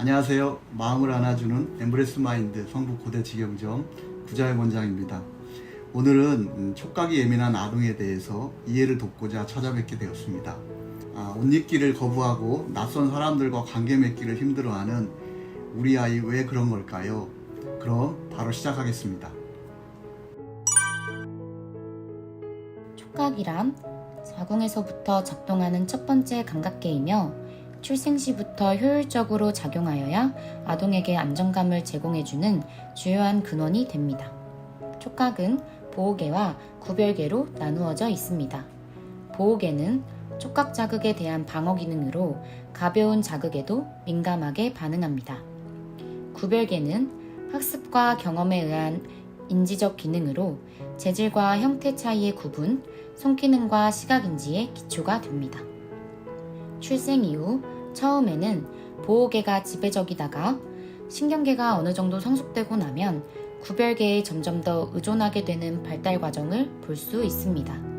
안녕하세요. 마음을 안아주는 엠브레스 마인드 성북 고대 직영점 구자영 원장입니다. 오늘은 음, 촉각이 예민한 아동에 대해서 이해를 돕고자 찾아뵙게 되었습니다. 아, 옷 입기를 거부하고 낯선 사람들과 관계 맺기를 힘들어하는 우리 아이 왜 그런 걸까요? 그럼 바로 시작하겠습니다. 촉각이란 자궁에서부터 작동하는 첫 번째 감각계이며 출생 시부터 효율적으로 작용하여야 아동에게 안정감을 제공해주는 주요한 근원이 됩니다. 촉각은 보호계와 구별계로 나누어져 있습니다. 보호계는 촉각 자극에 대한 방어 기능으로 가벼운 자극에도 민감하게 반응합니다. 구별계는 학습과 경험에 의한 인지적 기능으로 재질과 형태 차이의 구분, 손기능과 시각인지의 기초가 됩니다. 출생 이후 처음에는 보호계가 지배적이다가 신경계가 어느 정도 성숙되고 나면 구별계에 점점 더 의존하게 되는 발달 과정을 볼 수 있습니다.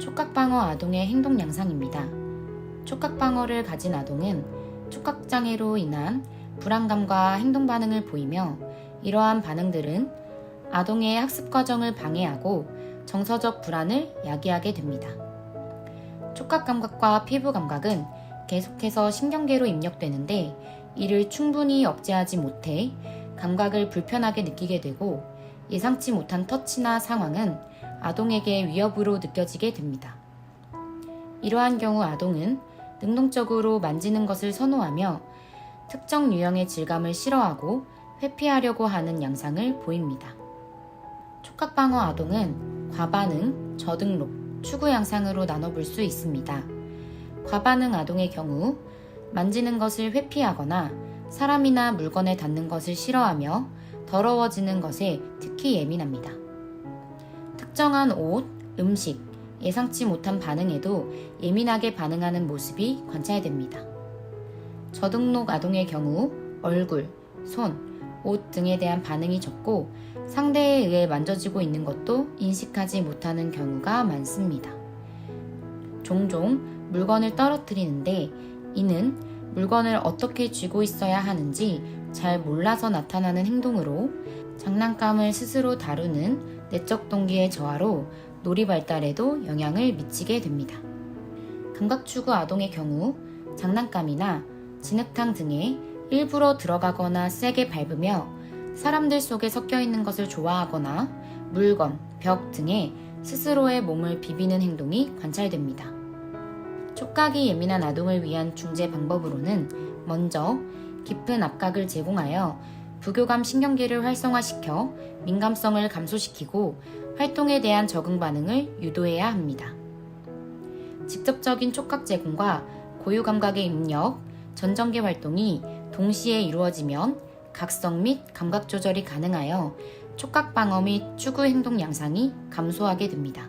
촉각방어 아동의 행동 양상입니다. 촉각방어를 가진 아동은 촉각장애로 인한 불안감과 행동 반응을 보이며 이러한 반응들은 아동의 학습 과정을 방해하고 정서적 불안을 야기하게 됩니다. 촉각 감각과 피부 감각은 계속해서 신경계로 입력되는데 이를 충분히 억제하지 못해 감각을 불편하게 느끼게 되고 예상치 못한 터치나 상황은 아동에게 위협으로 느껴지게 됩니다. 이러한 경우 아동은 능동적으로 만지는 것을 선호하며 특정 유형의 질감을 싫어하고 회피하려고 하는 양상을 보입니다. 촉각방어 아동은 과반응, 저등록, 추구 양상으로 나눠볼 수 있습니다. 과반응 아동의 경우 만지는 것을 회피하거나 사람이나 물건에 닿는 것을 싫어하며 더러워지는 것에 특히 예민합니다. 특정한 옷, 음식, 예상치 못한 반응에도 예민하게 반응하는 모습이 관찰됩니다. 저등록 아동의 경우 얼굴, 손, 옷 등에 대한 반응이 적고 상대에 의해 만져지고 있는 것도 인식하지 못하는 경우가 많습니다. 종종 물건을 떨어뜨리는데 이는 물건을 어떻게 쥐고 있어야 하는지 잘 몰라서 나타나는 행동으로 장난감을 스스로 다루는 내적 동기의 저하로 놀이 발달에도 영향을 미치게 됩니다. 감각추구 아동의 경우 장난감이나 진흙탕 등에 일부러 들어가거나 세게 밟으며 사람들 속에 섞여 있는 것을 좋아하거나 물건, 벽 등에 스스로의 몸을 비비는 행동이 관찰됩니다. 촉각이 예민한 아동을 위한 중재 방법으로는 먼저 깊은 압각을 제공하여 부교감 신경계를 활성화시켜 민감성을 감소시키고 활동에 대한 적응 반응을 유도해야 합니다. 직접적인 촉각 제공과 고유 감각의 입력, 전정계 활동이 동시에 이루어지면 각성 및 감각 조절이 가능하여 촉각 방어 및 추구 행동 양상이 감소하게 됩니다.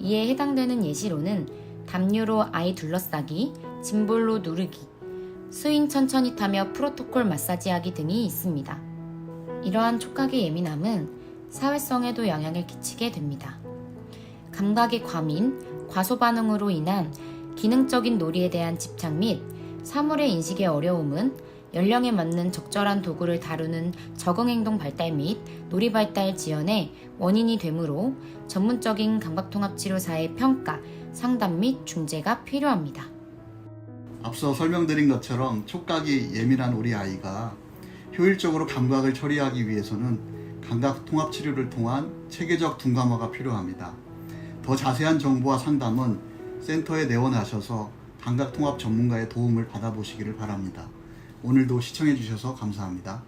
이에 해당되는 예시로는 담요로 아이 둘러싸기, 짐볼로 누르기, 스윙 천천히 타며 프로토콜 마사지하기 등이 있습니다. 이러한 촉각의 예민함은 사회성에도 영향을 끼치게 됩니다. 감각의 과민, 과소 반응으로 인한 기능적인 놀이에 대한 집착 및 사물의 인식의 어려움은 연령에 맞는 적절한 도구를 다루는 적응 행동 발달 및 놀이 발달 지연의 원인이 되므로 전문적인 감각통합 치료사의 평가, 상담 및 중재가 필요합니다. 앞서 설명드린 것처럼 촉각이 예민한 우리 아이가 효율적으로 감각을 처리하기 위해서는 감각 통합 치료를 통한 체계적 둔감화가 필요합니다. 더 자세한 정보와 상담은 센터에 내원하셔서 감각 통합 전문가의 도움을 받아보시기를 바랍니다. 오늘도 시청해 주셔서 감사합니다.